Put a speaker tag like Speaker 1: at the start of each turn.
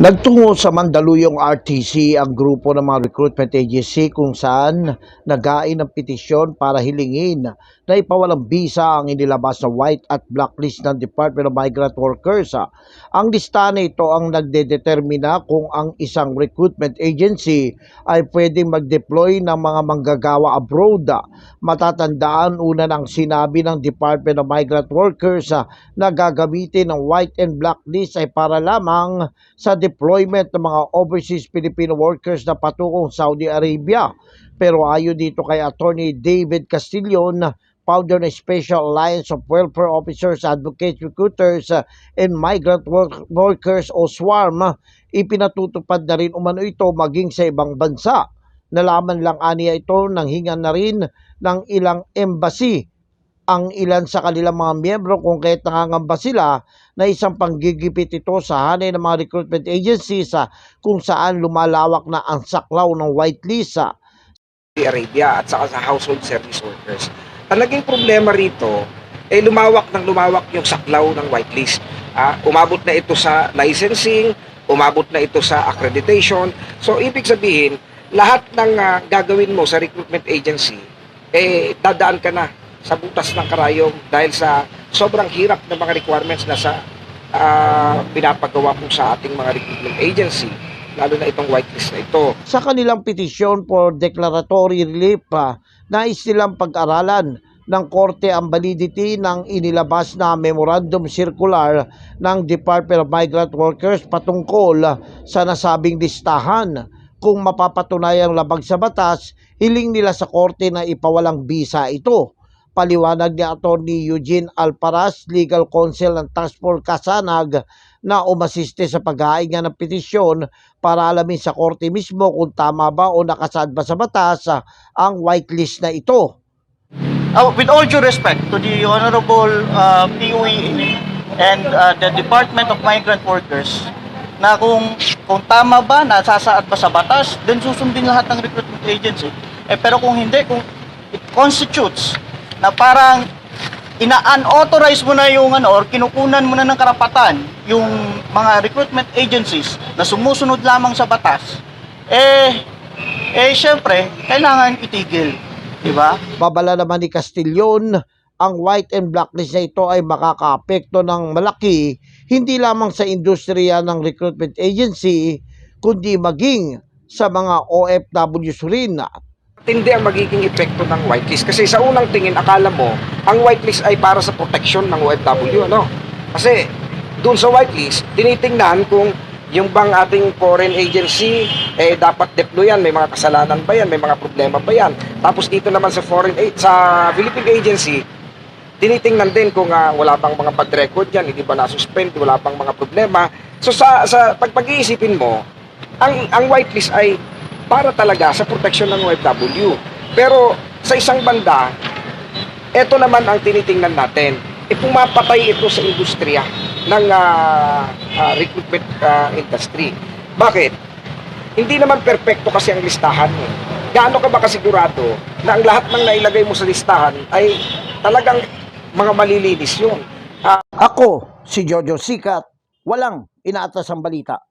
Speaker 1: Nagtungo sa Mandaluyong RTC ang grupo ng mga recruitment agency kung saan nagain ng petisyon para hilingin na ipawalang bisa ang inilabas na white at blacklist ng Department of Migrant Workers. Ang listahan na ito ang nagdedetermina kung ang isang recruitment agency ay pwedeng mag-deploy ng mga manggagawa abroad. Matatandaan una ng sinabi ng Department of Migrant Workers na gagamitin ng white and blacklist ay para lamang sa deployment ng mga overseas Filipino workers na patungong Saudi Arabia. Pero ayon dito kay Attorney David Castillon, founder ng Special Alliance of Welfare Officers, Advocates, Recruiters, uh, and Migrant Work- Workers o SWARM, uh, ipinatutupad na rin umano ito maging sa ibang bansa. Nalaman lang aniya ito nang hingan na rin ng ilang embassy ang ilan sa kanilang mga miyembro kung kahit nangangamba sila na isang panggigipit ito sa hanay ng mga recruitment agencies sa kung saan lumalawak na ang saklaw ng whitelist.
Speaker 2: Saudi Arabia at saka sa household service workers. Ang naging problema rito, eh lumawak ng lumawak yung saklaw ng whitelist. Ah, umabot na ito sa licensing, umabot na ito sa accreditation. So, ibig sabihin, lahat ng ah, gagawin mo sa recruitment agency, eh, dadaan ka na sa butas ng karayom dahil sa sobrang hirap ng mga requirements na sa ah, pinapagawa po sa ating mga recruitment agency, lalo na itong whitelist na ito.
Speaker 1: Sa kanilang petisyon for declaratory relief, ah, nais nilang pag-aralan ng korte ang validity ng inilabas na memorandum circular ng Department of Migrant Workers patungkol sa nasabing listahan. Kung mapapatunayang labag sa batas, hiling nila sa korte na ipawalang bisa ito. Paliwanag ni Atty. Eugene Alparas, Legal Counsel ng Task Force Kasanag, na umasiste sa paghahinga ng petisyon para alamin sa korte mismo kung tama ba o nakasaad ba sa batas ang whitelist na ito.
Speaker 3: Uh, with all due respect to the Honorable uh, PUE and uh, the Department of Migrant Workers, na kung kung tama ba, nasasaad ba sa batas, then susundin lahat ng recruitment agency. Eh, pero kung hindi, kung it constitutes na parang ina-unauthorize mo na yung ano, or kinukunan mo na ng karapatan yung mga recruitment agencies na sumusunod lamang sa batas, eh, eh, syempre, kailangan itigil. Di ba?
Speaker 1: Babala naman ni Castillon, ang white and blacklist na ito ay makakaapekto ng malaki hindi lamang sa industriya ng recruitment agency kundi maging sa mga OFWs rin.
Speaker 2: Tindi ang magiging epekto ng whitelist. Kasi sa unang tingin, akala mo, ang whitelist ay para sa protection ng OFW, ano? Kasi doon sa whitelist, tinitingnan kung yung bang ating foreign agency, eh dapat deployan, may mga kasalanan ba yan, may mga problema ba yan. Tapos dito naman sa foreign a- sa Philippine agency, tinitingnan din kung ah, wala bang mga bad record yan, hindi ba na-suspend, wala bang mga problema. So sa sa pag pag-iisipin mo, ang ang whitelist ay para talaga sa protection ng OFW. Pero sa isang banda, ito naman ang tinitingnan natin. E pumapatay ito sa industriya ng ah, ah, recruitment ah, industry. Bakit? Hindi naman perpekto kasi ang listahan mo. Gaano ka ba kasigurado na ang lahat ng nailagay mo sa listahan ay talagang mga malilinis yun?
Speaker 1: Ako, si Jojo Sikat, walang inaatas ang balita.